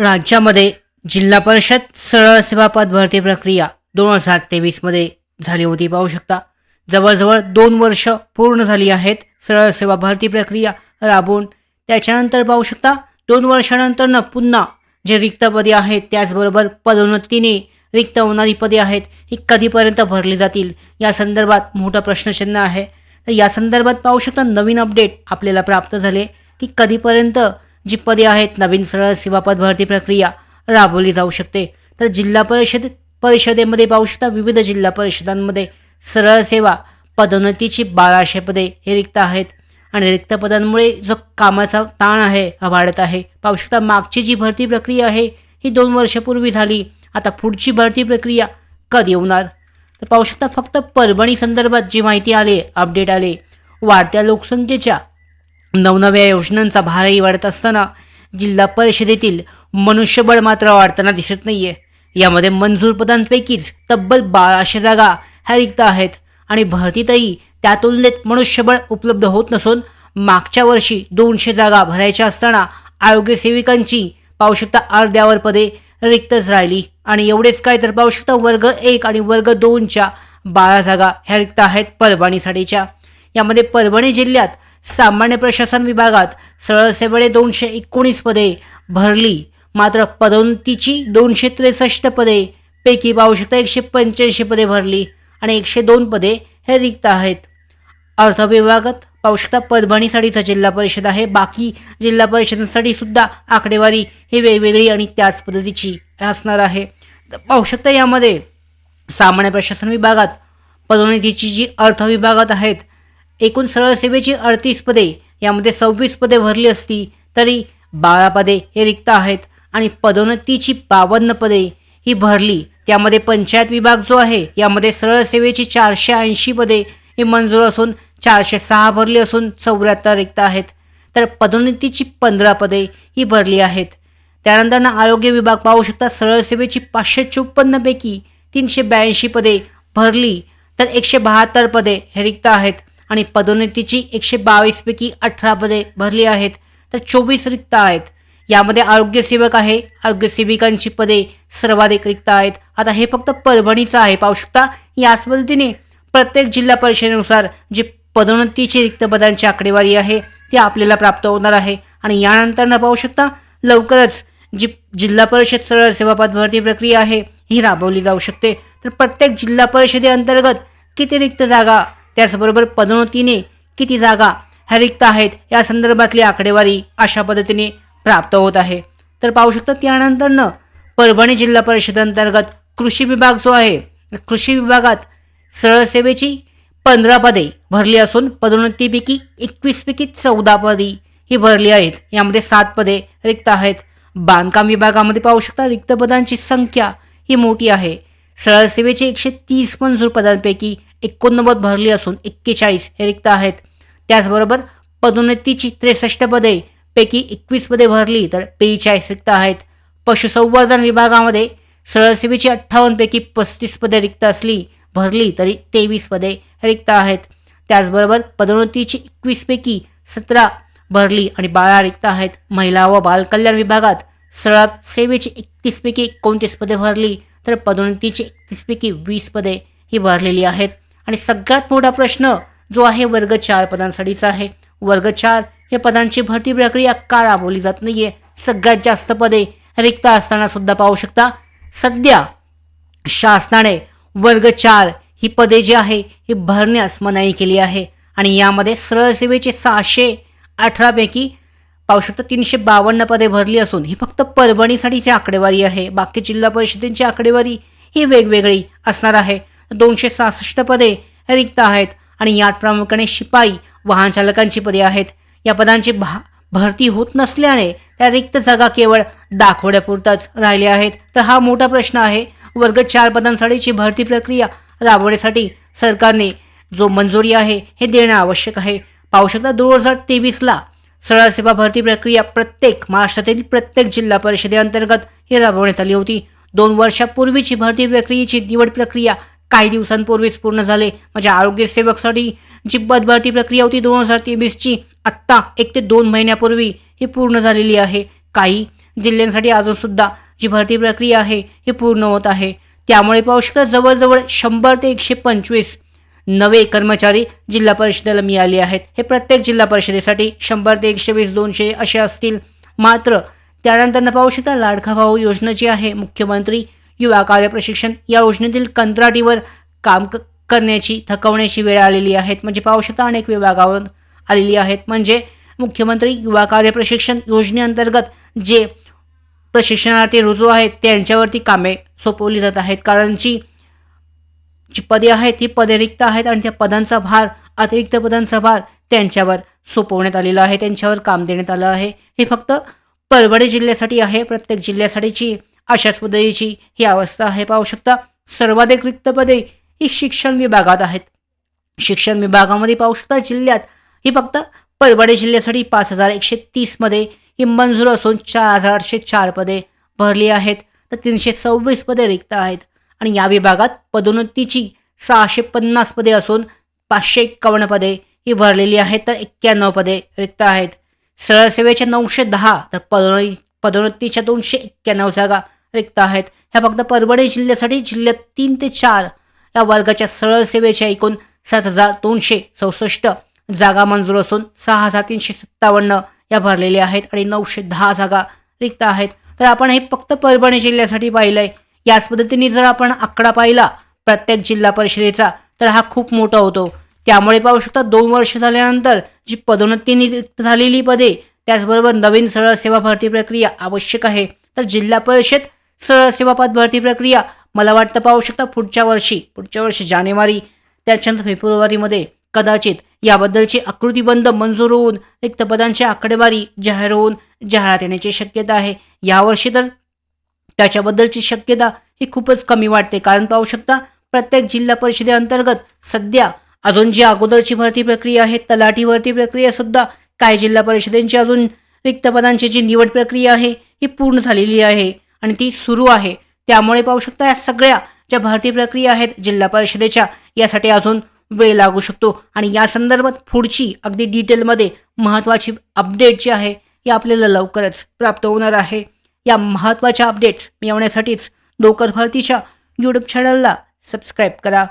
राज्यामध्ये जिल्हा परिषद सरळ सेवा पद भरती प्रक्रिया दोन हजार तेवीसमध्ये झाली होती. पाहू शकता जवळजवळ दोन वर्ष पूर्ण झाली आहेत सरळ सेवा भरती प्रक्रिया राबवून. त्याच्यानंतर पाहू शकता दोन वर्षानंतरनं पुन्हा जे रिक्त पदे आहेत त्याचबरोबर पदोन्नतीने रिक्त होणारी पदे आहेत ही कधीपर्यंत भरली जातील या संदर्भात मोठं प्रश्नचिन्ह आहे. तर या संदर्भात पाहू शकता नवीन अपडेट आपल्याला प्राप्त झाले की कधीपर्यंत जी पदे आहेत नवीन सरळ सेवापद भरती प्रक्रिया राबवली जाऊ शकते. तर जिल्हा परिषद परिषदेमध्ये पाहू शकता विविध जिल्हा परिषदांमध्ये सरळ सेवा पदोन्नतीची बाराशे पदे हे रिक्त आहेत. आणि रिक्त पदांमुळे जो कामाचा ताण आहे हा वाढत आहे. पाहू शकता मागची जी भरती प्रक्रिया आहे ही दोन वर्षापूर्वी झाली. आता पुढची भरती प्रक्रिया कधी होणार? तर पाहू शकता फक्त परभणी संदर्भात जी माहिती आली अपडेट आले वाढत्या लोकसंख्येच्या नवनव्या योजनांचा भारही वाढत असताना जिल्हा परिषदेतील मनुष्यबळ मात्र वाढताना दिसत नाही आहे यामध्ये मंजूर पदांपैकीच तब्बल बाराशे जागा ह्या रिक्त आहेत आणि भरतीतही त्या तुलनेत मनुष्यबळ उपलब्ध होत नसून मागच्या वर्षी दोनशे जागा भरायच्या असताना आरोग्य सेविकांची पाहू शकता अर्ध्यावर पदे रिक्तच राहिली आणि एवढेच काय तर पाहू शकता वर्ग एक आणि वर्ग दोनच्या बारा जागा ह्या रिक्त आहेत परभणीसाठीच्या. यामध्ये परभणी जिल्ह्यात सामान्य प्रशासन विभागात सरळ दोनशे एकोणीस पदे भरली. मात्र पदोन्नतीची दोनशे त्रेसष्ट पदे पैकी आवश्यकता एकशे पंच्याऐंशी पदे भरली आणि एकशे दोन पदे हे रिक्त आहेत. अर्थ विभागात पाहू परभणीसाठीचा जिल्हा परिषद आहे. बाकी जिल्हा परिषदांसाठी सुद्धा आकडेवारी ही वेगवेगळी आणि त्याच पद्धतीची असणार आहे. तर पाहू शकता यामध्ये सामान्य प्रशासन विभागात पदोन्नतीची जी अर्थ विभागात आहेत एकूण सरळ सेवेची अडतीस पदे यामध्ये सव्वीस पदे भरली असती तरी बारा पदे हे रिक्त आहेत आणि पदोन्नतीची बावन्न पदे ही भरली. त्यामध्ये पंचायत विभाग जो आहे यामध्ये सरळ सेवेची चारशे ऐंशी पदे ही मंजूर असून चारशे सहा भरली असून चौऱ्याहत्तर रिक्त आहेत. तर पदोन्नतीची पंधरा पदे ही भरली आहेत. त्यानंतर ना आरोग्य विभाग पाहू शकता सरळ सेवेची पाचशे चोपन्नपैकी तीनशे ब्याऐंशी पदे भरली. तर एकशे बहात्तर पदे हे रिक्त आहेत. आणि पदोन्नतीची एकशे बावीसपैकी अठरा पदे भरली आहेत तर चोवीस रिक्त आहेत. यामध्ये आरोग्यसेवक आहे. आरोग्यसेविकांची पदे सर्वाधिक रिक्त आहेत. आता हे फक्त परभणीचं आहे पाहू शकता. याच पद्धतीने प्रत्येक जिल्हा परिषदेनुसार जी पदोन्नतीची रिक्त पदांची आकडेवारी आहे ती आपल्याला प्राप्त होणार आहे. आणि यानंतर न पाहू शकता लवकरच जी जिल्हा परिषद सरळ सेवापद भरती प्रक्रिया आहे ही राबवली जाऊ शकते. तर प्रत्येक जिल्हा परिषदेअंतर्गत किती रिक्त जागा त्याचबरोबर पदोन्नतीने किती जागा ह्या रिक्त आहेत या संदर्भातली आकडेवारी अशा पद्धतीने प्राप्त होत आहे. तर पाहू शकता त्यानंतरनं परभणी जिल्हा परिषदेअंतर्गत कृषी विभाग जो आहे कृषी विभागात सरळसेवेची पंधरा पदे भरली असून पदोन्नतीपैकी एकवीसपैकी चौदा पदी ही भरली आहेत. यामध्ये सात पदे रिक्त आहेत. बांधकाम विभागामध्ये पाहू शकता रिक्त पदांची संख्या ही मोठी आहे. सरळसेवेचे एकशे तीस मंजूर पदांपैकी एकोणनव्वद भरली असून एक्केचाळीस हे रिक्त आहेत. त्याचबरोबर पदोन्नतीची त्रेसष्ट पदे पैकी एकवीस पदे भरली तर बेचाळीस रिक्त आहेत. पशुसंवर्धन विभागामध्ये सरळसेवेची अठ्ठावन्नपैकी पस्तीस पदे रिक्त असली भरली तरी तेवीस पदे रिक्त आहेत. त्याचबरोबर पदोन्नतीची एकवीसपैकी सतरा भरली आणि बारा रिक्त आहेत. महिला व बालकल्याण विभागात सरळ सेवेची एकतीसपैकी एकोणतीस पदे भरली तर पदोन्नतीची एकतीसपैकी वीस पदे ही भरलेली आहेत. आणि सगळ्यात मोठा प्रश्न जो आहे वर्ग चार पदांसाठीचा आहे. वर्ग चार या पदांची भरती प्रक्रिया का राबवली जात नाहीये? सगळ्यात जास्त पदे रिक्त असताना सुद्धा पाहू शकता. सध्या शासनाने वर्ग चार ही पदे जी आहे ही भरण्यास मनाई केली आहे. आणि यामध्ये सरळ सेवेचे सहाशे अठरापैकी पाहू शकता तीनशे बावन्न पदे भरली असून ही फक्त परभणीसाठीची आकडेवारी आहे. बाकी जिल्हा परिषदेची आकडेवारी ही वेगवेगळी असणार आहे. दोनशे सहासष्ट पदे रिक्त आहेत आणि यात प्रामुख्याने शिपाई वाहन चालकांची पदे आहेत. या पदांची भा भरती होत नसल्याने त्या रिक्त जागा केवळ दाखवण्यापुरताच राहिल्या आहेत. तर हा मोठा प्रश्न आहे. वर्ग चार पदांसाठीची भरती प्रक्रिया राबवण्यासाठी सरकारने जो मंजुरी आहे हे देणं आवश्यक आहे. पाहू शकता दोन हजार तेवीसला सरळ सेवा भरती प्रक्रिया प्रत्येक महाराष्ट्रातील प्रत्येक जिल्हा परिषदेअंतर्गत ही राबवण्यात आली होती. दोन वर्षापूर्वीची भरती प्रक्रियेची निवड प्रक्रिया काही दिवसांपूर्वीच पूर्ण झाले. म्हणजे आरोग्य सेवकसाठी जी पदभरती प्रक्रिया होती दोन हजार तेवीसची आत्ता एक ते दोन महिन्यापूर्वी ही पूर्ण झालेली आहे. काही जिल्ह्यांसाठी अजूनसुद्धा जी भरती प्रक्रिया आहे ही पूर्ण होत आहे. त्यामुळे पाहू शकता जवळजवळ शंभर ते एकशे पंचवीस नवे कर्मचारी जिल्हा परिषदेला मिळाले आहेत. हे प्रत्येक जिल्हा परिषदेसाठी शंभर ते एकशे वीस दोनशे असे असतील. मात्र त्यानंतर पाहू शकता लाडका भाऊ योजना जी आहे मुख्यमंत्री युवा कार्य प्रशिक्षण या योजनेतील कंत्राटीवर काम क करण्याची थकवण्याची वेळ आलेली आहेत. म्हणजे पाहू अनेक विभागावर आलेली आहेत. म्हणजे मुख्यमंत्री युवा कार्य प्रशिक्षण योजनेअंतर्गत जे प्रशिक्षणार्थी रुजू आहेत त्यांच्यावरती कामे सोपवली जात आहेत. कारण जी जी पदे आहेत ती पदे रिक्त आहेत आणि त्या पदांचा भार अतिरिक्त पदांचा भार त्यांच्यावर सोपवण्यात आलेला आहे. त्यांच्यावर काम देण्यात आलं आहे. हे फक्त परभणी जिल्ह्यासाठी आहे. प्रत्येक जिल्ह्यासाठीची अशाच पद्धतीची ही अवस्था आहे. पाहू शकता सर्वाधिक रिक्त पदे ही शिक्षण विभागात आहेत. शिक्षण विभागामध्ये पाहू शकता जिल्ह्यात ही फक्त परभणी जिल्ह्यासाठी पाच हजार एकशे तीसमध्ये ही मंजूर असून चार हजार आठशे चार पदे भरली आहेत. तर तीनशे सव्वीस पदे रिक्त आहेत. आणि या विभागात पदोन्नतीची सहाशे पन्नास पदे असून पाचशे एक्कावन्न पदे ही भरलेली आहेत. तर एक्क्याण्णव पदे रिक्त आहेत. सरळसेवेच्या नऊशे दहा तर पदोन्नती पदोन्नतीच्या दोनशे एक्क्याण्णव जागा रिक्त आहेत. ह्या फक्त परभणी जिल्ह्यासाठी जिल्ह्यात तीन ते चार या वर्गाच्या सरळ सेवेच्या एकूण सात हजार दोनशे चौसष्ट जागा मंजूर असून सहा हजार तीनशे सत्तावन्न या भरलेल्या आहेत आणि नऊशे दहा जागा रिक्त आहेत. तर आपण हे फक्त परभणी जिल्ह्यासाठी पाहिलंय. याच पद्धतीने जर आपण आकडा पाहिला प्रत्येक जिल्हा परिषदेचा तर हा खूप मोठा होतो. त्यामुळे पाहू शकता दोन वर्ष झाल्यानंतर जी पदोन्नतीनी रिक्त झालेली पदे त्याचबरोबर नवीन सरळ सेवा भरती प्रक्रिया आवश्यक आहे. तर जिल्हा परिषद सरळ सेवापद भरती प्रक्रिया मला वाटतं पाहू शकता पुढच्या वर्षी पुढच्या वर्षी जानेवारी त्याच्यानंतर फेब्रुवारीमध्ये कदाचित याबद्दलची आकृतीबंध मंजूर होऊन रिक्त पदांची आकडेवारी जाहीर होऊन जाहिरात येण्याची शक्यता आहे. यावर्षी तर त्याच्याबद्दलची शक्यता ही खूपच कमी वाटते. कारण पाहू शकता प्रत्येक जिल्हा परिषदेअंतर्गत सध्या अजून जी अगोदरची भरती प्रक्रिया आहे तलाठी भरती प्रक्रिया सुद्धा काही जिल्हा परिषदेची अजून रिक्त पदांची जी निवड प्रक्रिया आहे ही पूर्ण झालेली आहे. आणि ती सुरू आहे. त्यामुळे पाहू शकता या सगळ्या ज्या भरती प्रक्रिया आहेत जिल्हा परिषदेच्या यासाठी अजून वेळ लागू शकतो. आणि या संदर्भात पुढची अगदी डिटेलमध्ये महत्त्वाची अपडेट जी आहे ही आपल्याला लवकरच प्राप्त होणार आहे. या महत्त्वाच्या अपडेट्स मिळवण्यासाठीच लोकर भरतीच्या यूट्यूब चॅनलला सबस्क्राईब करा.